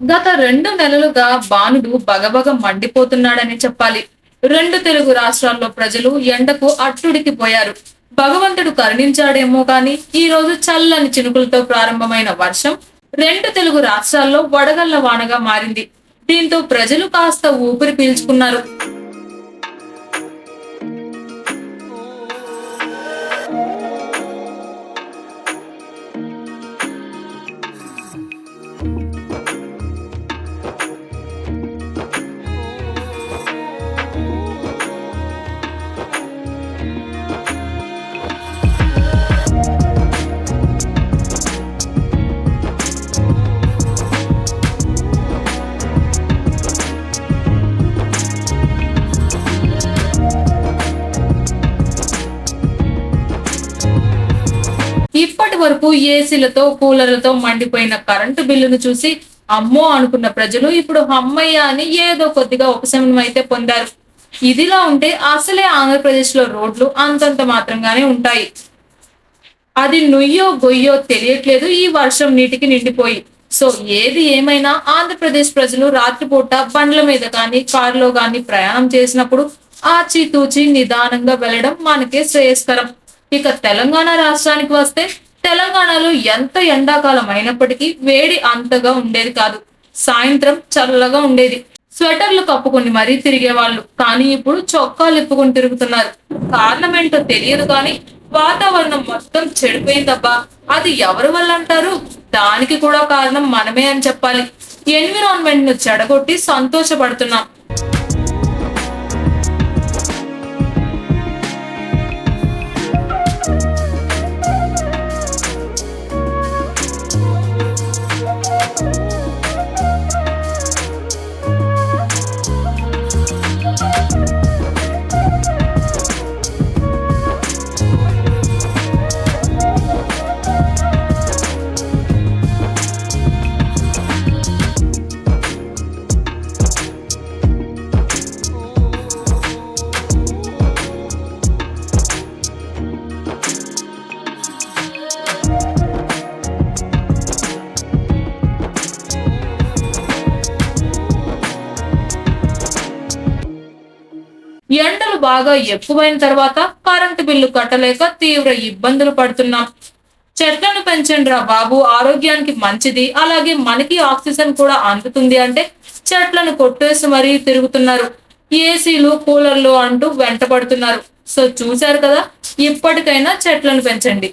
గత రెండు నెలలుగా బాణుడు బగబగ మండిపోతున్నాడని చెప్పాలి. రెండు తెలుగు రాష్ట్రాల్లో ప్రజలు ఎండకు అట్టుడికి పోయారు. భగవంతుడు కరుణించాడేమో కానీ ఈ రోజు చల్లని చినుకులతో ప్రారంభమైన వర్షం రెండు తెలుగు రాష్ట్రాల్లో వడగళ్ళ వానగా మారింది. దీంతో ప్రజలు కాస్త ఊపిరి పీల్చుకున్నారు. ఇప్పటి వరకు ఏసీలతో కూలర్లతో మండిపోయిన కరెంటు బిల్లును చూసి అమ్మో అనుకున్న ప్రజలు ఇప్పుడు అమ్మయ్య అని ఏదో కొద్దిగా ఉపశమనం అయితే పొందారు. ఇదిలా ఉంటే అసలే ఆంధ్రప్రదేశ్లో రోడ్లు అంతంత మాత్రంగానే ఉంటాయి. అది నుయ్యో గొయ్యో తెలియట్లేదు. ఈ వర్షం నీటికి నిండిపోయి. సో ఏది ఏమైనా ఆంధ్రప్రదేశ్ ప్రజలు రాత్రిపూట బండ్ల మీద కానీ కారులో కానీ ప్రయాణం చేసినప్పుడు ఆచితూచి నిదానంగా వెళ్ళడం మనకే శ్రేయస్కరం. ఇక తెలంగాణ రాష్ట్రానికి వస్తే తెలంగాణలో ఎంత ఎండాకాలం అయినప్పటికీ వేడి అంతగా ఉండేది కాదు. సాయంత్రం చల్లగా ఉండేది. స్వెటర్లు కప్పుకొని మరీ తిరిగేవాళ్ళు. కానీ ఇప్పుడు చొక్కాలు ఇప్పుకొని తిరుగుతున్నారు. కారణం ఏంటో తెలియదు కానీ వాతావరణం మొత్తం చెడిపోయిందబ్బా. అది ఎవరి వల్ల అంటారు? దానికి కూడా కారణం మనమే అని చెప్పాలి. ఎన్విరాన్మెంట్ను చెడగొట్టి సంతోషపడుతున్నాం. ఎండలు బాగా ఎక్కువైన తర్వాత కరెంటు బిల్లు కట్టలేక తీవ్ర ఇబ్బందులు పడుతున్నాం. చెట్లను పెంచండి రా బాబు ఆరోగ్యానికి మంచిది. అలాగే మనకి ఆక్సిజన్ కూడా అందుతుంది అంటే చెట్లను కొట్టేసి మరీ తిరుగుతున్నారు. ఏసీలు కూలర్లు అంటూ వెంటపడుతున్నారు సో చూశారు కదా ఇప్పటికైనా చెట్లను పెంచండి.